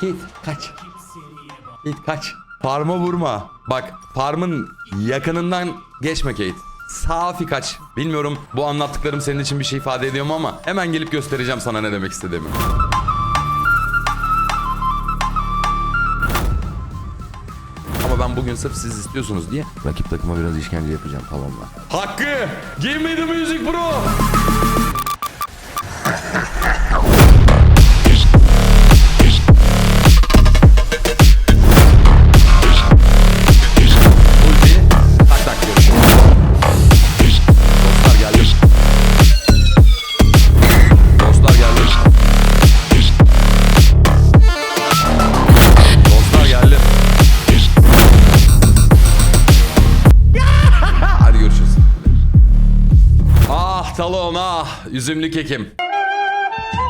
Git kaç. Git kaç. Farma vurma. Bak farmın yakınından geçme Kate. Safi kaç. Bilmiyorum bu anlattıklarım senin için bir şey ifade ediyor mu ama hemen gelip göstereceğim sana ne demek istediğimi. Ama ben bugün sırf siz istiyorsunuz diye rakip takıma biraz işkence yapacağım mı? Hakkı! Give me the music bro! Üzümlü kekim.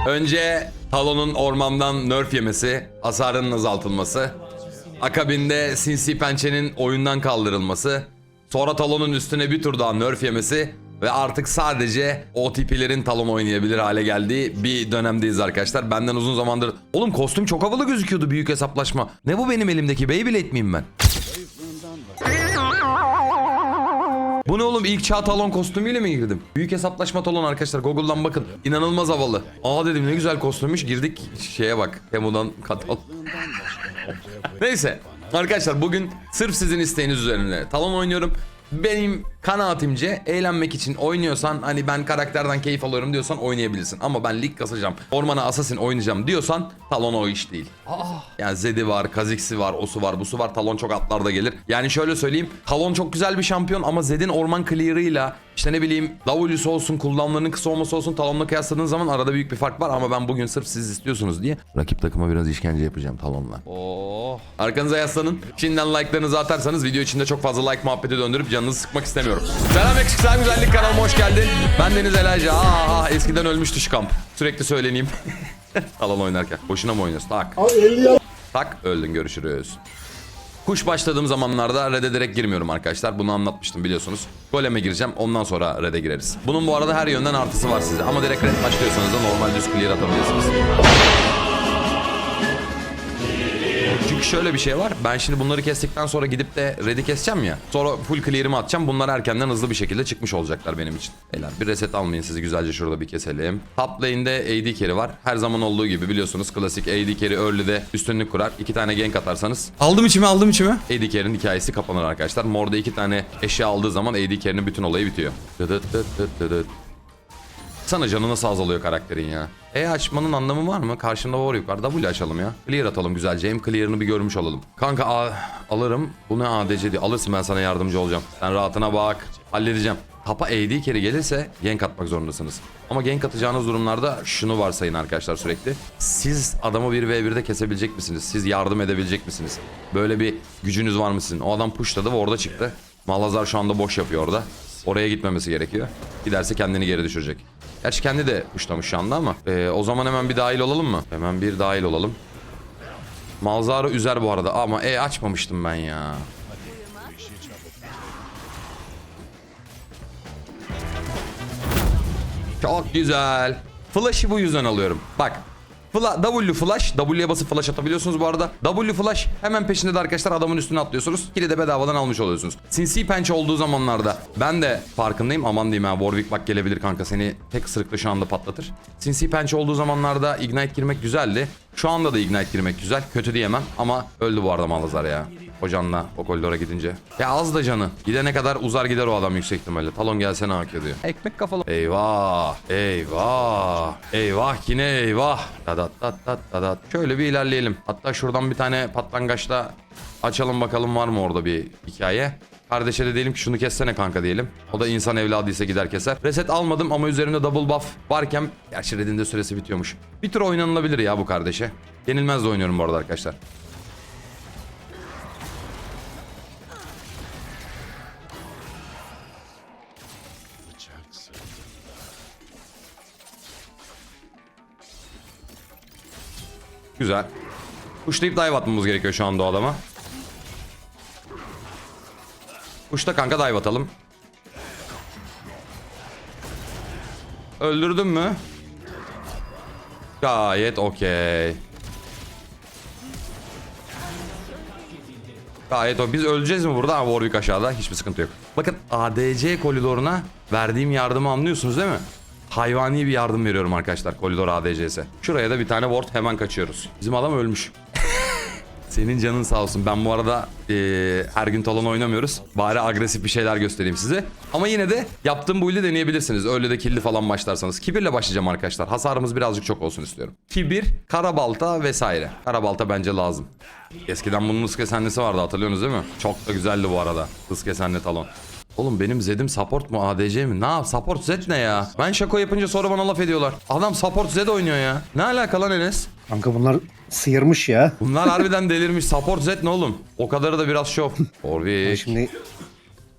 Önce talonun ormandan nerf yemesi, hasarının azaltılması. Akabinde sinsi pençenin oyundan kaldırılması. Sonra talonun üstüne bir tur daha nerf yemesi. Ve artık sadece OTP'lerin talon oynayabilir hale geldiği bir dönemdeyiz arkadaşlar. Benden uzun zamandır... Oğlum kostüm çok havalı gözüküyordu büyük hesaplaşma. Ne bu benim elimdeki Beyblade miyim ben? Bu ne oğlum ilk çağ talon kostümüyle mi girdim? Büyük hesaplaşma talon arkadaşlar Google'dan bakın. İnanılmaz havalı. Aa dedim ne güzel kostümmüş girdik şeye bak. Temu'dan katal. Neyse arkadaşlar bugün sırf sizin isteğiniz üzerine talon oynuyorum. Benim kanaatimce eğlenmek için oynuyorsan hani ben karakterden keyif alıyorum diyorsan oynayabilirsin. Ama ben lig kasacağım, ormana assassin oynayacağım diyorsan talon o iş değil. Yani Zed'i var, Kha'Zix'i var, osu var, busu var. Talon çok atlarda gelir. Yani şöyle söyleyeyim. Talon çok güzel bir şampiyon ama Zed'in orman clear'ıyla işte ne bileyim W'su olsun, cooldownlarının kısa olması olsun Talon'la kıyasladığın zaman arada büyük bir fark var ama ben bugün sırf siz istiyorsunuz diye rakip takıma biraz işkence yapacağım Talon'la. Oo. Arkanıza yaslanın. Şimdiden like'larınızı atarsanız video içinde çok fazla like muhabbeti döndürüp canınızı sıkmak istemiyorum. Selam Yakışıklı Güzellik kanalıma hoş geldin. Ben Deniz Elayca. Aa, eskiden ölmüştü şu kamp. Sürekli söyleneyim. Talon oynarken. Boşuna mı oynuyorsun? Tak. Tak öldün görüşürüz. Kuş başladığım zamanlarda red'e direkt girmiyorum arkadaşlar. Bunu anlatmıştım biliyorsunuz. Goleme gireceğim ondan sonra red'e gireriz. Bunun bu arada her yönden artısı var size. Ama direkt red başlıyorsanız da normal düz clear atabiliyorsunuz. Şöyle bir şey var. Ben şimdi bunları kestikten sonra gidip de red'i keseceğim ya. Sonra full clear'ımı atacağım. Bunlar erkenden hızlı bir şekilde çıkmış olacaklar benim için. Beyler bir reset almayın sizi güzelce şurada bir keselim. Top lane'de AD carry var. Her zaman olduğu gibi biliyorsunuz klasik AD carry early'de üstünlük kurar. İki tane gank atarsanız Aldım içime aldım içime. AD carry'nin hikayesi kapanır arkadaşlar. Mor'da iki tane eşya aldığı zaman AD carry'nin bütün olayı bitiyor. Dıdıt dıt dıt dıdıt. Sana canı nasıl azalıyor karakterin ya? E açmanın anlamı var mı? Karşımda var. W açalım ya. Clear atalım güzelce. Hem clear'ını bir görmüş olalım. Kanka a- alırım. Bu ne ADC diye. Alırsın ben sana yardımcı olacağım. Sen rahatına bak. Halledeceğim. Tapa AD kere gelirse gank atmak zorundasınız. Ama gank atacağınız durumlarda şunu varsayın arkadaşlar sürekli. Siz adamı 1v1'de kesebilecek misiniz? Siz yardım edebilecek misiniz? Böyle bir gücünüz var mı sizin? O adam pushladı ve orada çıktı. Malazar şu anda boş yapıyor orada. Oraya gitmemesi gerekiyor. Giderse kendini geri düşürecek. Gerçi kendi de puşlamış şu anda ama. Ee, o zaman hemen bir dahil olalım mı? Hemen bir dahil olalım. Malzara üzer bu arada ama e açmamıştım ben ya. Çok güzel. Flash'ı bu yüzden alıyorum. Bak. Fla, W flash. W'ye basıp flash atabiliyorsunuz bu arada. W flash hemen peşinde de arkadaşlar adamın üstüne atlıyorsunuz. Kili de bedavadan almış oluyorsunuz. Sinsi pençe olduğu zamanlarda ben de farkındayım. Aman diyeyim ha Warwick bak gelebilir kanka seni tek ısırıkla şu anda patlatır. Sinsi pençe olduğu zamanlarda Ignite girmek güzeldi. Şu anda da Ignite girmek güzel. Kötü diyemem ama öldü bu arada Malazar ya. Hocanla o koridora gidince. Ya az da canı. Gidene kadar uzar gider o adam yüksek ihtimalle. Talon gelsene hak ediyor. Ekmek kafalı. Eyvah. Eyvah. Eyvah yine eyvah. Tadat tat tat tadat. Şöyle bir ilerleyelim. Hatta şuradan bir tane patlangaçla açalım bakalım var mı orada bir hikaye. Kardeşe de diyelim ki şunu kessene kanka diyelim. O da insan evladıysa gider keser. Reset almadım ama üzerinde double buff varken... Gerçi redin de süresi bitiyormuş. Bir tur oynanılabilir ya bu kardeşe. Yenilmez de oynuyorum bu arada arkadaşlar. Güzel. Kuşlayıp dive atmamız gerekiyor şu anda o adama. Uçta kanka dive atalım. Öldürdün mü? Gayet okey. Gayet o. Biz öleceğiz mi burada? Ama Warwick aşağıda. Hiçbir sıkıntı yok. Bakın ADC koridoruna verdiğim yardımı anlıyorsunuz değil mi? Hayvani bir yardım veriyorum arkadaşlar koridor ADC'se. Şuraya da bir tane ward hemen kaçıyoruz. Bizim adam ölmüş. Senin canın sağ olsun. Ben bu arada eee, her gün talon oynamıyoruz. Bari agresif bir şeyler göstereyim size. Ama yine de yaptığım bu ile deneyebilirsiniz. Öyle de killi falan başlarsanız. Kibirle başlayacağım arkadaşlar. Hasarımız birazcık çok olsun istiyorum. Kibir, karabalta vesaire. Karabalta bence lazım. Eskiden bunun hız kesenlisi vardı hatırlıyorsunuz değil mi? Çok da güzeldi bu arada. Hız kesenli talon. Oğlum benim Zed'im support mu ADC mi? Ne yap? Support Zed ne ya? Ben şako yapınca sonra bana laf ediyorlar. Adam support Zed oynuyor ya. Ne alaka lan Enes? Kanka bunlar sıyırmış ya. Bunlar harbiden delirmiş. Support Z ne oğlum? O kadarı da biraz şov. Orvik. Şimdi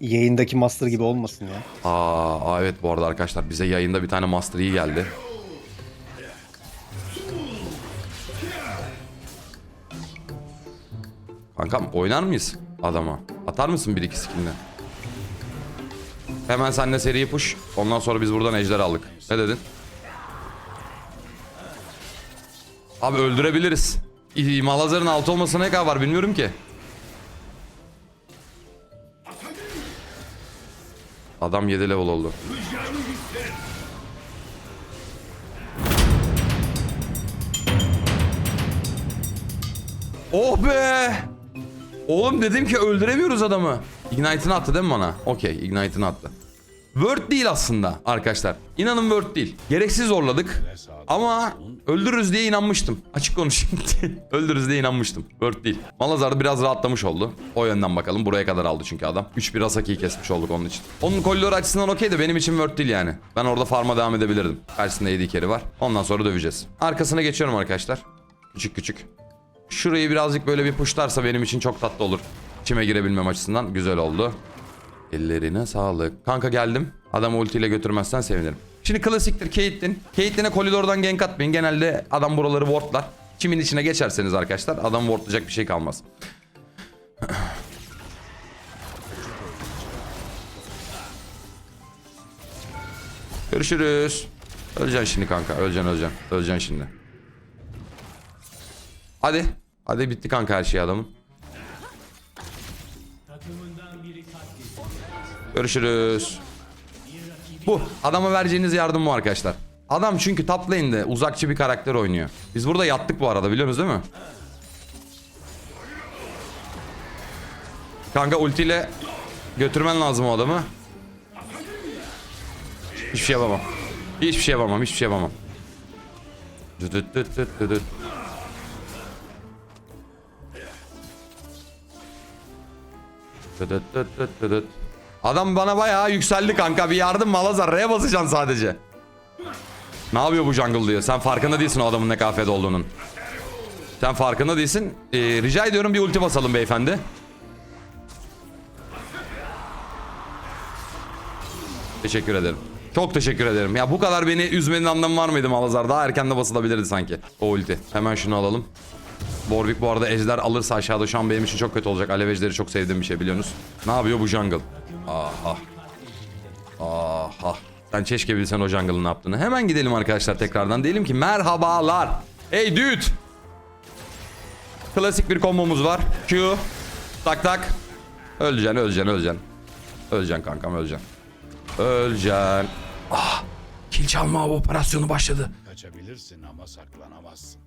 yayındaki master gibi olmasın ya. Aa, aa, evet bu arada arkadaşlar bize yayında bir tane Master iyi geldi. Kankam oynar mıyız adama? Atar mısın bir iki skillini? Hemen seninle seriyi push. Ondan sonra biz buradan ejder aldık. Ne dedin? Abi öldürebiliriz. Malazar'ın altı olmasına ne kadar var bilmiyorum ki. Adam 7 level oldu. Oh be! Oğlum dedim ki öldüremiyoruz adamı. Ignite'ını attı değil mi bana? Okey, Ignite'ını attı. Word değil aslında arkadaşlar. İnanın Word değil. Gereksiz zorladık. Ama öldürürüz diye inanmıştım. Açık konuşayım. öldürürüz diye inanmıştım. Word değil. Malazar biraz rahatlamış oldu. O yönden bakalım. Buraya kadar aldı çünkü adam. 3-1 Asaki'yi kesmiş olduk onun için. Onun koridor açısından okey de benim için Word değil yani. Ben orada farma devam edebilirdim. Karşısında AD carry var. Ondan sonra döveceğiz. Arkasına geçiyorum arkadaşlar. Küçük küçük. Şurayı birazcık böyle bir puşlarsa benim için çok tatlı olur. İçime girebilmem açısından güzel oldu. Ellerine sağlık. Kanka geldim. Adam ultiyle götürmezsen sevinirim. Şimdi klasiktir Caitlyn. Caitlyn'e koridordan gank atmayın. Genelde adam buraları wardlar. Kimin içine geçerseniz arkadaşlar adam wardlayacak bir şey kalmaz. Görüşürüz. Öleceksin şimdi kanka. Öleceksin öleceksin. Öleceksin şimdi. Hadi. Hadi bitti kanka her şey adamın. Görüşürüz. Bu. Adama vereceğiniz yardım bu arkadaşlar. Adam çünkü top lane'de uzakçı bir karakter oynuyor. Biz burada yattık bu arada biliyorsunuz değil mi? Kanka ultiyle götürmen lazım o adamı. Hiçbir şey yapamam. Hiçbir şey yapamam. Hiçbir şey yapamam. Düt Adam bana bayağı yükseldi kanka. Bir yardım Malazar. R'ye basacaksın sadece. Ne yapıyor bu jungle diyor. Sen farkında değilsin o adamın ne kafede olduğunun. Sen farkında değilsin. Ee, rica ediyorum bir ulti basalım beyefendi. Teşekkür ederim. Çok teşekkür ederim. Ya bu kadar beni üzmenin anlamı var mıydı Malazar? Daha erken de basılabilirdi sanki. O ulti. Hemen şunu alalım. Warwick bu arada ejder alırsa aşağıda şu an benim için çok kötü olacak. Alev ejderi çok sevdiğim bir şey biliyorsunuz. Ne yapıyor bu jungle? Aha. Aha. Sen keşke bilsen o jungle'ın ne yaptığını. Hemen gidelim arkadaşlar tekrardan. Diyelim ki merhabalar. Hey dude. Klasik bir kombomuz var. Q. Tak tak. Öleceksin, öleceksin, öleceksin. Öleceksin kankam, öleceksin. Öleceksin. Ah. Kill çalma operasyonu başladı. Kaçabilirsin ama saklanamazsın.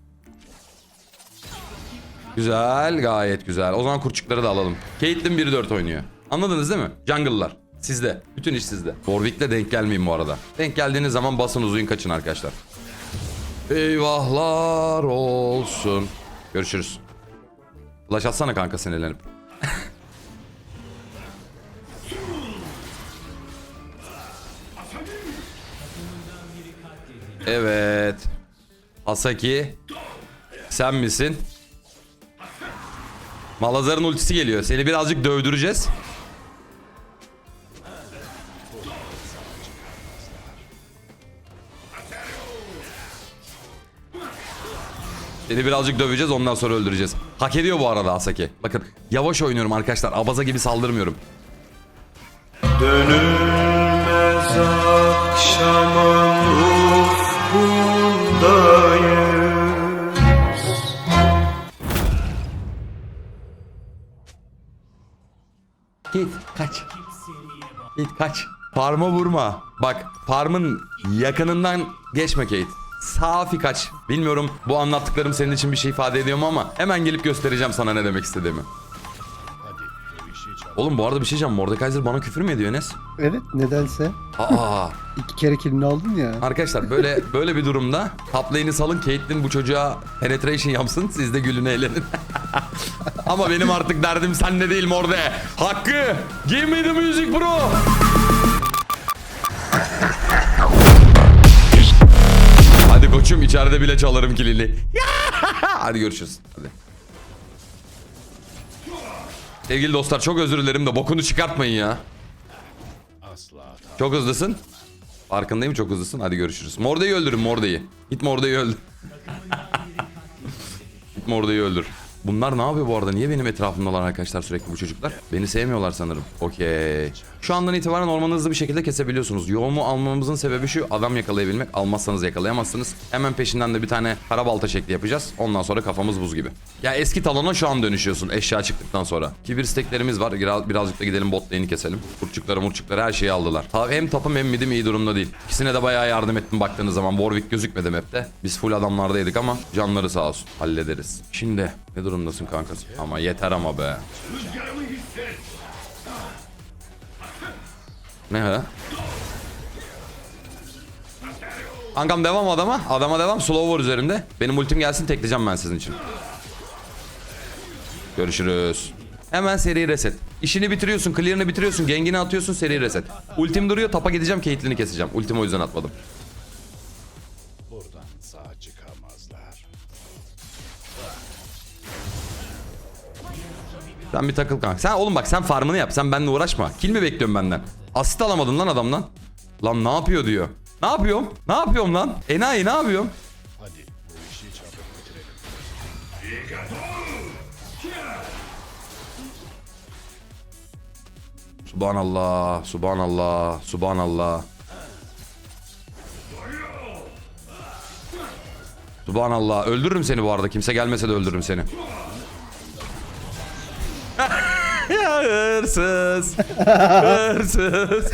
Güzel, gayet güzel. O zaman kurçukları da alalım. Caitlyn 1-4 oynuyor. Anladınız değil mi? Jungle'lar. Sizde. Bütün iş sizde. Warwick'le denk gelmeyin bu arada. Denk geldiğiniz zaman basın uzayın kaçın arkadaşlar. Eyvahlar olsun. Görüşürüz. Flash atsana kanka sinirlenip. evet. Asaki. Sen misin? Malazar'ın ultisi geliyor. Seni birazcık dövdüreceğiz. Seni birazcık döveceğiz ondan sonra öldüreceğiz. Hak ediyor bu arada Asaki. Bakın yavaş oynuyorum arkadaşlar. Abaza gibi saldırmıyorum. Dönülmez akşamın. Git kaç. Git kaç. Parma vurma. Bak parmın yakınından geçme Kate. Safi kaç. Bilmiyorum bu anlattıklarım senin için bir şey ifade ediyor mu ama hemen gelip göstereceğim sana ne demek istediğimi. Çabuk. Oğlum bu arada bir şey diyeceğim. Mordekaiser bana küfür mü ediyor Enes? Evet nedense. Aa. iki kere kilini aldın ya. Arkadaşlar böyle böyle bir durumda top lane'i salın Caitlyn bu çocuğa penetration yapsın siz de gülün eğlenin. Ama benim artık derdim senle değil Morde. Hakkı give me the music bro. Koçum içeride bile çalarım kilini. Hadi görüşürüz. Hadi. Sevgili dostlar çok özür dilerim de bokunu çıkartmayın ya. Çok hızlısın. Farkındayım çok hızlısın. Hadi görüşürüz. Morde'yi öldürün Morde'yi. Git Morde'yi öldür. Git Morde'yi öldür. Bunlar ne yapıyor bu arada? Niye benim etrafımdalar arkadaşlar sürekli bu çocuklar? Beni sevmiyorlar sanırım. Okey. Şu andan itibaren ormanı hızlı bir şekilde kesebiliyorsunuz. Yoğumu almamızın sebebi şu. Adam yakalayabilmek. Almazsanız yakalayamazsınız. Hemen peşinden de bir tane kara balta şekli yapacağız. Ondan sonra kafamız buz gibi. Ya eski talona şu an dönüşüyorsun eşya çıktıktan sonra. Kibir steklerimiz var. Biraz, birazcık da gidelim bot lane'i keselim. Kurçukları murçukları her şeyi aldılar. Hem tapım hem midim iyi durumda değil. İkisine de bayağı yardım ettim baktığınız zaman. Warwick gözükmedi map'te. Biz full adamlardaydık ama canları sağ olsun. Hallederiz. Şimdi ne durumdasın kankası? Ama yeter ama be. Ne ha? Kankam devam adama. Adama devam. Slow var üzerimde. Benim ultim gelsin tekleyeceğim ben sizin için. Görüşürüz. Hemen seri reset. İşini bitiriyorsun, clear'ını bitiriyorsun, gengini atıyorsun, seri reset. Ultim duruyor, tapa gideceğim, Caitlyn'i keseceğim. Ultimi o yüzden atmadım. Buradan sağ çıkamazlar. Sen bir takıl kanka. Sen oğlum bak sen farmını yap. Sen benimle uğraşma. Kill mi bekliyorsun benden? Asist alamadın lan adamdan. Lan ne yapıyor diyor. Ne yapıyorum? Ne yapıyorum lan? Enayi ne yapıyorum? Hadi bu işi çabuk bitirelim. Subhanallah, subhanallah, subhanallah. Subhanallah. Öldürürüm seni bu arada. Kimse gelmese de öldürürüm seni. ya hırsız. hırsız.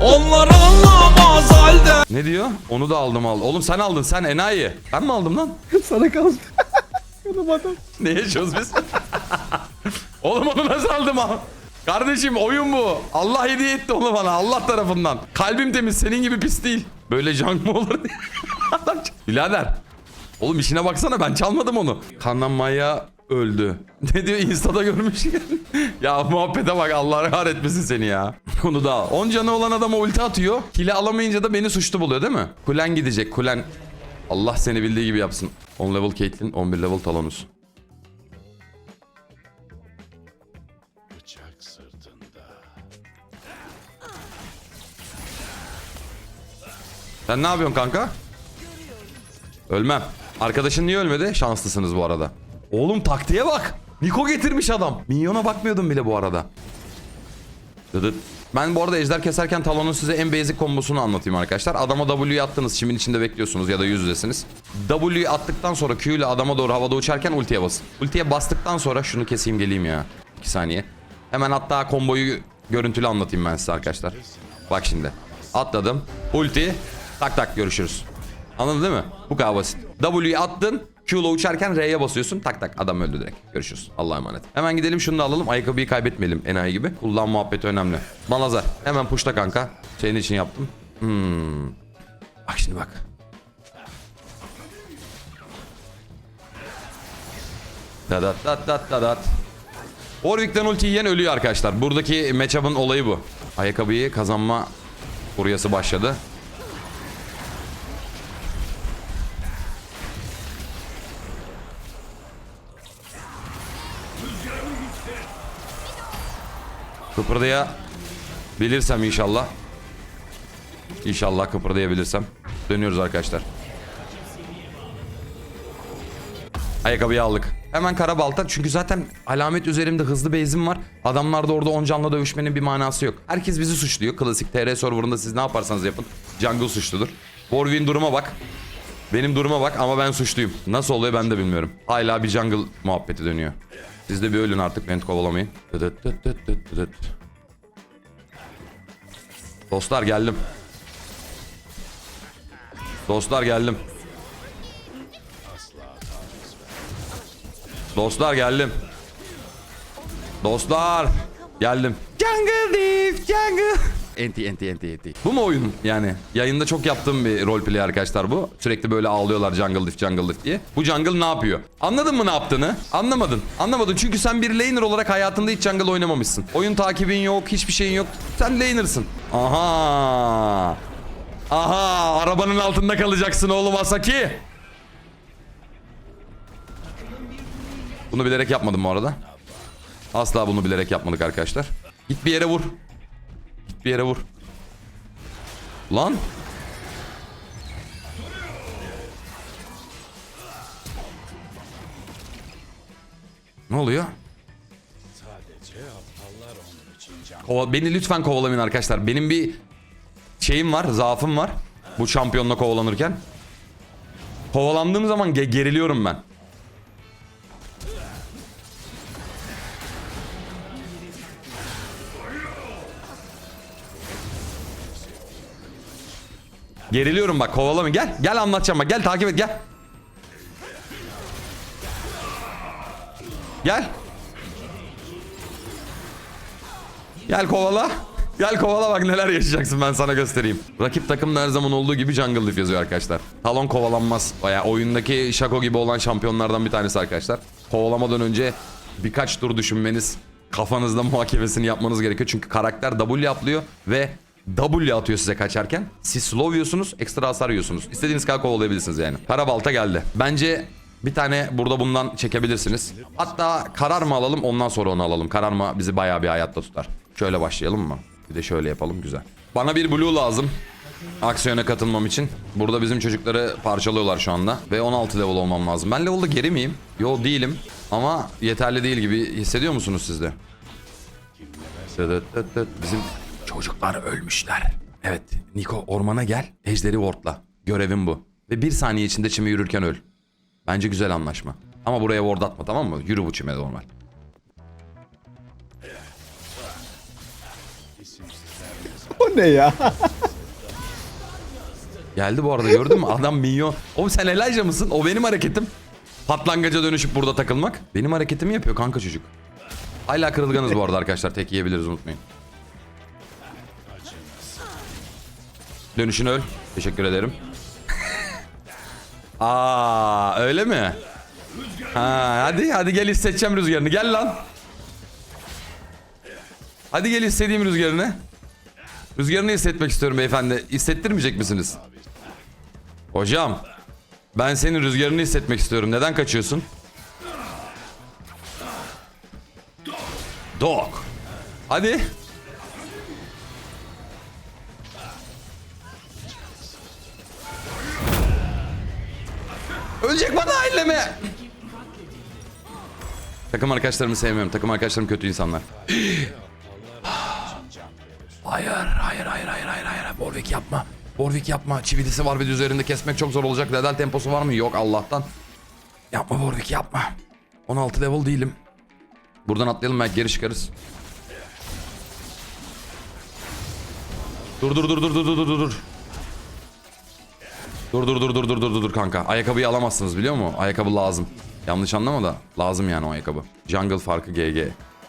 Onlar anlamaz halde Ne diyor? Onu da aldım aldım. Oğlum sen aldın sen enayi. Ben mi aldım lan? Sana kaldı. Oğlum adam. Ne yaşıyoruz biz? Oğlum onu nasıl aldım ha? Kardeşim oyun bu. Allah hediye etti onu bana Allah tarafından. Kalbim temiz senin gibi pis değil. Böyle junk mı olur? Adam Birader. Oğlum işine baksana ben çalmadım onu. Kanlanmaya öldü. Ne diyor Insta'da görmüş. ya muhabbete bak Allah kahretmesin seni ya. Onu da al. 10 canı olan adama ulti atıyor. Kili alamayınca da beni suçlu buluyor değil mi? Kulen gidecek kulen. Allah seni bildiği gibi yapsın. 10 level Caitlyn, 11 level Talonus. Sen ne yapıyorsun kanka? Ölmem. Arkadaşın niye ölmedi? Şanslısınız bu arada. Oğlum taktiğe bak. Niko getirmiş adam. Minyona bakmıyordum bile bu arada. Ben bu arada ejder keserken Talon'un size en basic kombosunu anlatayım arkadaşlar. Adama W'yu attınız. Çimin içinde bekliyorsunuz ya da yüz yüzesiniz. W'yu attıktan sonra Q ile adama doğru havada uçarken ultiye basın. Ultiye bastıktan sonra şunu keseyim geleyim ya. 2 saniye. Hemen hatta komboyu görüntülü anlatayım ben size arkadaşlar. Bak şimdi. Atladım. Ulti. Tak tak görüşürüz. Anladın değil mi? Bu kadar basit. W'yu attın. Q'la uçarken R'ye basıyorsun. Tak tak adam öldü direkt. Görüşürüz. Allah'a emanet. Hemen gidelim şunu da alalım. Ayakkabıyı kaybetmeyelim enayi gibi. Kullan muhabbeti önemli. Balazar. Hemen puşta kanka. Senin için yaptım. Hmm. Bak şimdi bak. Dadat dat dat dadat. Warwick'ten ulti yiyen ölüyor arkadaşlar. Buradaki matchup'ın olayı bu. Ayakkabıyı kazanma furyası başladı. Kıpırdaya bilirsem inşallah. İnşallah kıpırdayabilirsem. Dönüyoruz arkadaşlar. Ayakkabıyı aldık. Hemen kara balta çünkü zaten alamet üzerimde hızlı beyzim var. Adamlar da orada 10 canla dövüşmenin bir manası yok. Herkes bizi suçluyor. Klasik TR serverında siz ne yaparsanız yapın. Jungle suçludur. Warwick'in duruma bak. Benim duruma bak ama ben suçluyum. Nasıl oluyor ben de bilmiyorum. Hala bir jungle muhabbeti dönüyor. Siz de bir ölün artık beni kovalamayın. Dostlar geldim. Dostlar geldim. Dostlar geldim. Dostlar geldim. Jungle Thief, jungle. Enti enti enti enti. Bu mu oyun yani? Yayında çok yaptığım bir roleplay arkadaşlar bu. Sürekli böyle ağlıyorlar Jungle Thief, Jungle Thief diye. Bu Jungle ne yapıyor? Anladın mı ne yaptığını? Anlamadın. Anlamadın çünkü sen bir laner olarak hayatında hiç Jungle oynamamışsın. Oyun takibin yok, hiçbir şeyin yok. Sen laner'sın. Aha. Aha arabanın altında kalacaksın oğlum Asaki. Bunu bilerek yapmadım bu arada. Asla bunu bilerek yapmadık arkadaşlar. Git bir yere vur. Bir yere vur. Lan. Ne oluyor? Kova, beni lütfen kovalamayın arkadaşlar. Benim bir şeyim var, zaafım var. Bu şampiyonla kovalanırken. Kovalandığım zaman ge- geriliyorum ben. Geriliyorum bak kovalama gel. Gel anlatacağım bak gel takip et gel. Gel. Gel kovala. Gel kovala bak neler yaşayacaksın ben sana göstereyim. Rakip takımda her zaman olduğu gibi Jungle Leaf yazıyor arkadaşlar. Talon kovalanmaz. Baya oyundaki Shaco gibi olan şampiyonlardan bir tanesi arkadaşlar. Kovalamadan önce birkaç tur düşünmeniz, kafanızda muhakemesini yapmanız gerekiyor. Çünkü karakter W atlıyor ve W atıyor size kaçarken. Siz slow yiyorsunuz, ekstra hasar yiyorsunuz. İstediğiniz kadar kovalayabilirsiniz yani. Karabalta geldi. Bence bir tane burada bundan çekebilirsiniz. Hatta karar mı alalım ondan sonra onu alalım. Karar mı bizi bayağı bir hayatta tutar. Şöyle başlayalım mı? Bir de şöyle yapalım güzel. Bana bir blue lazım. Aksiyona katılmam için. Burada bizim çocukları parçalıyorlar şu anda. Ve 16 level olmam lazım. Ben level'da geri miyim? Yo değilim. Ama yeterli değil gibi hissediyor musunuz siz de? Dıdıt dıt dıt. Bizim çocuklar ölmüşler. Evet Niko ormana gel. Ejderi wardla. Görevim bu. Ve bir saniye içinde çimi yürürken öl. Bence güzel anlaşma. Ama buraya ward atma tamam mı? Yürü bu çime normal. O ne ya? Geldi bu arada gördün mü? Adam minyon. Oğlum sen Elijah mısın? O benim hareketim. Patlangaca dönüşüp burada takılmak. Benim hareketimi yapıyor kanka çocuk. Hala kırılganız bu arada arkadaşlar. Tek yiyebiliriz unutmayın. Dönüşün öl. Teşekkür ederim. Aa öyle mi? Ha hadi hadi gel hissedeceğim rüzgarını. Gel lan. Hadi gel istediğim rüzgarını. Rüzgarını hissetmek istiyorum beyefendi. Hissettirmeyecek misiniz? Hocam. Ben senin rüzgarını hissetmek istiyorum. Neden kaçıyorsun? Dog. Hadi. Takım arkadaşlarımı sevmiyorum. Takım arkadaşlarım kötü insanlar. Hayır, hayır, hayır, hayır, hayır, hayır. Warwick yapma. Warwick yapma. Çividisi var de üzerinde kesmek çok zor olacak. Ledal temposu var mı? Yok Allah'tan. Yapma Warwick yapma. 16 level değilim. Buradan atlayalım belki geri çıkarız. Dur dur dur dur dur dur dur dur. Dur dur dur dur dur dur dur dur kanka. Ayakkabıyı alamazsınız biliyor musun? Ayakkabı lazım. Yanlış anlama da lazım yani o ayakkabı. Jungle farkı GG.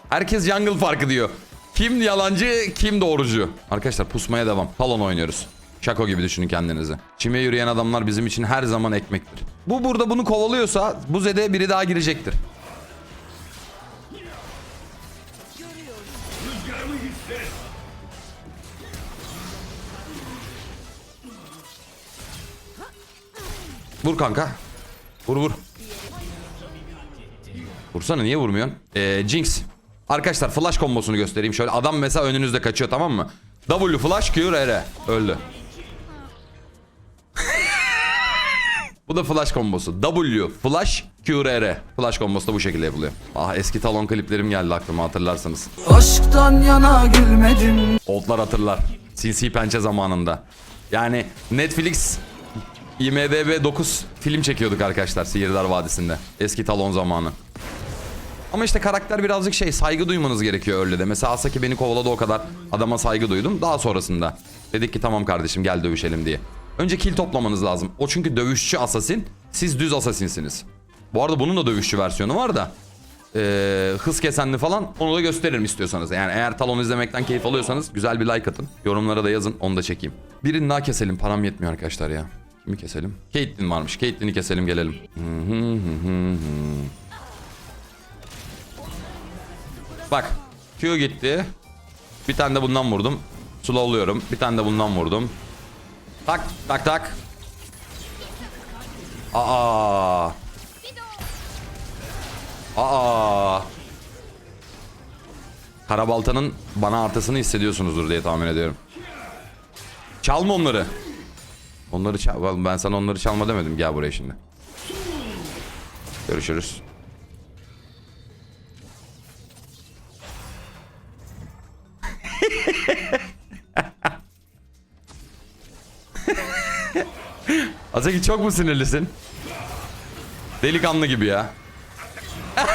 Herkes jungle farkı diyor. Kim yalancı, kim doğrucu. Arkadaşlar pusmaya devam. Talon oynuyoruz. Şako gibi düşünün kendinizi. Çime yürüyen adamlar bizim için her zaman ekmektir. Bu burada bunu kovalıyorsa bu zede biri daha girecektir. Vur kanka. Vur vur. Vursana niye vurmuyorsun? Ee, Jinx. Arkadaşlar flash kombosunu göstereyim. Şöyle adam mesela önünüzde kaçıyor tamam mı? W flash Q R. Öldü. bu da flash kombosu. W flash Q R. Flash kombosu da bu şekilde yapılıyor. Ah eski talon kliplerim geldi aklıma hatırlarsanız. Aşktan yana gülmedim Oldlar hatırlar. CC pençe zamanında. Yani Netflix IMDB 9 film çekiyorduk arkadaşlar Sihirdar Vadisi'nde. Eski talon zamanı. Ama işte karakter birazcık şey saygı duymanız gerekiyor öyle de. Mesela Asaki beni kovaladı o kadar adama saygı duydum. Daha sonrasında dedik ki tamam kardeşim gel dövüşelim diye. Önce kill toplamanız lazım. O çünkü dövüşçü asasin. Siz düz asasinsiniz. Bu arada bunun da dövüşçü versiyonu var da. Ee, hız kesenli falan onu da gösteririm istiyorsanız. Yani eğer talon izlemekten keyif alıyorsanız güzel bir like atın. Yorumlara da yazın onu da çekeyim. Birini daha keselim param yetmiyor arkadaşlar ya. Kimi keselim? Caitlyn varmış. Caitlyn'i keselim gelelim. Bak Q gitti. Bir tane de bundan vurdum. Slowluyorum. Bir tane de bundan vurdum. Tak tak tak. Aa. Aa. Karabaltanın bana artısını hissediyorsunuzdur diye tahmin ediyorum. Çalma onları. Onları çal ben sana onları çalma demedim. Gel buraya şimdi. Görüşürüz. Azeki çok mu sinirlisin? Delikanlı gibi ya.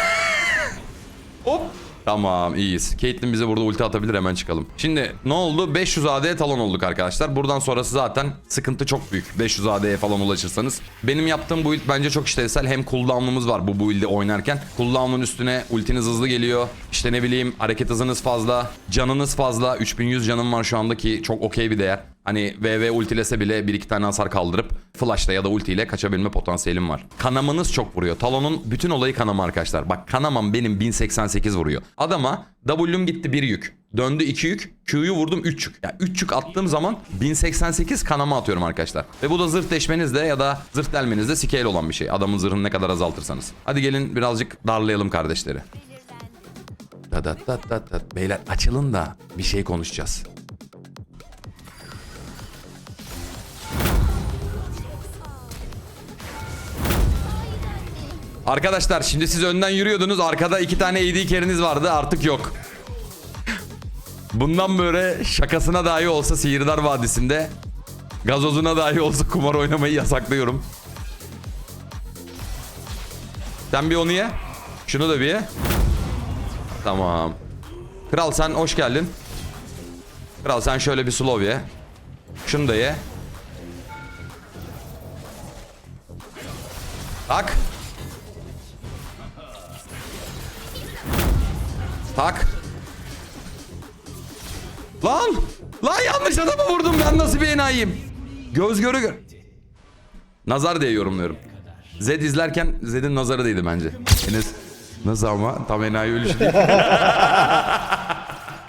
Hop. Tamam iyiyiz. Caitlyn bize burada ulti atabilir hemen çıkalım. Şimdi ne oldu? 500 AD talon olduk arkadaşlar. Buradan sonrası zaten sıkıntı çok büyük. 500 AD'ye falan ulaşırsanız. Benim yaptığım build bence çok işlevsel. Hem cooldown'umuz var bu build'i oynarken. Cooldown'un üstüne ultiniz hızlı geliyor. İşte ne bileyim hareket hızınız fazla. Canınız fazla. 3100 canım var şu andaki çok okey bir değer. Hani VV ultilese bile bir iki tane hasar kaldırıp flashla ya da ultiyle kaçabilme potansiyelim var. Kanamanız çok vuruyor. Talon'un bütün olayı kanama arkadaşlar. Bak kanamam benim 1088 vuruyor. Adama W'm gitti bir yük. Döndü 2 yük. Q'yu vurdum 3 yük. Yani 3 yük attığım zaman 1088 kanama atıyorum arkadaşlar. Ve bu da zırh deşmenizde ya da zırh delmenizde scale olan bir şey. Adamın zırhını ne kadar azaltırsanız. Hadi gelin birazcık darlayalım kardeşleri. Da da da da da. Beyler açılın da bir şey konuşacağız. Arkadaşlar şimdi siz önden yürüyordunuz. Arkada iki tane AD carry'niz vardı. Artık yok. Bundan böyle şakasına dahi olsa Sihirdar Vadisi'nde gazozuna dahi olsa kumar oynamayı yasaklıyorum. Sen bir onu ye. Şunu da bir ye. Tamam. Kral sen hoş geldin. Kral sen şöyle bir slow ye. Şunu da ye. Tak. Lan! Lan yanlış adamı vurdum ben nasıl bir enayiyim? Göz göre gör. Nazar diye yorumluyorum. Zed izlerken Zed'in nazarı değdi bence. Enes nasıl ama tam enayi ölüşü değil.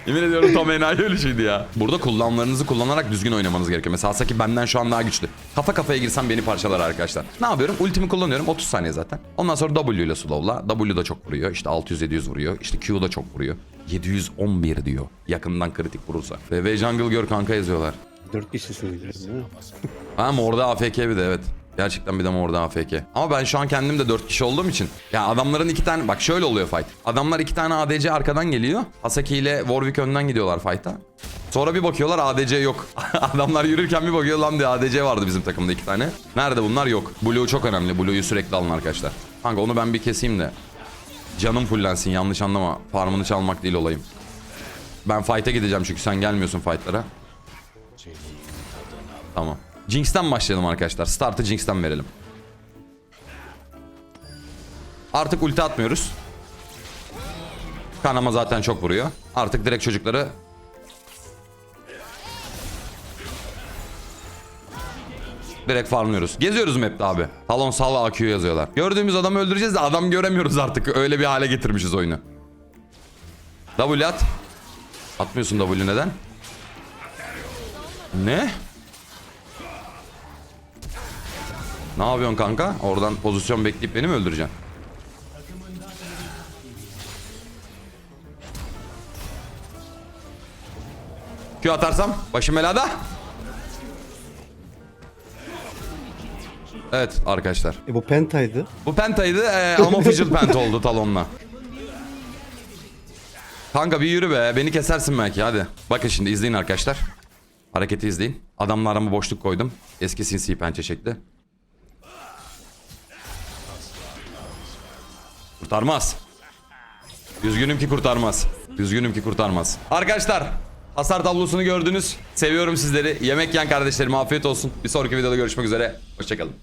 Yemin ediyorum tam enayi ölüşüydü ya. Burada kullanımlarınızı kullanarak düzgün oynamanız gerekiyor. Mesela Saki benden şu an daha güçlü. Kafa kafaya girsem beni parçalar arkadaşlar. Ne yapıyorum? Ultimi kullanıyorum 30 saniye zaten. Ondan sonra W ile slowla. W da çok vuruyor. İşte 600-700 vuruyor. İşte Q da çok vuruyor. 711 diyor. Yakından kritik vurursa. Ve Jungle gör kanka yazıyorlar. 4 kişisiniz değil mi? Ha morda AFK bir de evet. Gerçekten bir de morda AFK. Ama ben şu an kendim de 4 kişi olduğum için. Ya adamların iki tane bak şöyle oluyor fight. Adamlar iki tane ADC arkadan geliyor. Asaki ile Warwick önden gidiyorlar fight'a. Sonra bir bakıyorlar ADC yok. Adamlar yürürken bir bakıyor lan diye ADC vardı bizim takımda iki tane. Nerede bunlar yok. Blue çok önemli. Blue'yu sürekli alın arkadaşlar. Kanka onu ben bir keseyim de. Canım fullensin yanlış anlama. Farmını çalmak değil olayım. Ben fight'a gideceğim çünkü sen gelmiyorsun fight'lara. Tamam. Jinx'ten başlayalım arkadaşlar. Start'ı Jinx'ten verelim. Artık ulti atmıyoruz. Kanama zaten çok vuruyor. Artık direkt çocukları Direkt farmlıyoruz. Geziyoruz map'te abi. Talon sal AQ yazıyorlar. Gördüğümüz adamı öldüreceğiz de adam göremiyoruz artık. Öyle bir hale getirmişiz oyunu. W at. Atmıyorsun W neden? Ne? Ne yapıyorsun kanka? Oradan pozisyon bekleyip beni mi öldüreceksin? Q atarsam başım belada. Evet arkadaşlar. E bu Penta'ydı. Bu pentaydı e, ama official pent oldu talonla. Kanka bir yürü be. Beni kesersin belki hadi. Bakın şimdi izleyin arkadaşlar. Hareketi izleyin. Adamla arama boşluk koydum. Eski sinsi pençe şekli. Kurtarmaz. Üzgünüm ki kurtarmaz. Üzgünüm ki kurtarmaz. Arkadaşlar hasar tablosunu gördünüz. Seviyorum sizleri. Yemek yiyen kardeşlerim afiyet olsun. Bir sonraki videoda görüşmek üzere. Hoşçakalın.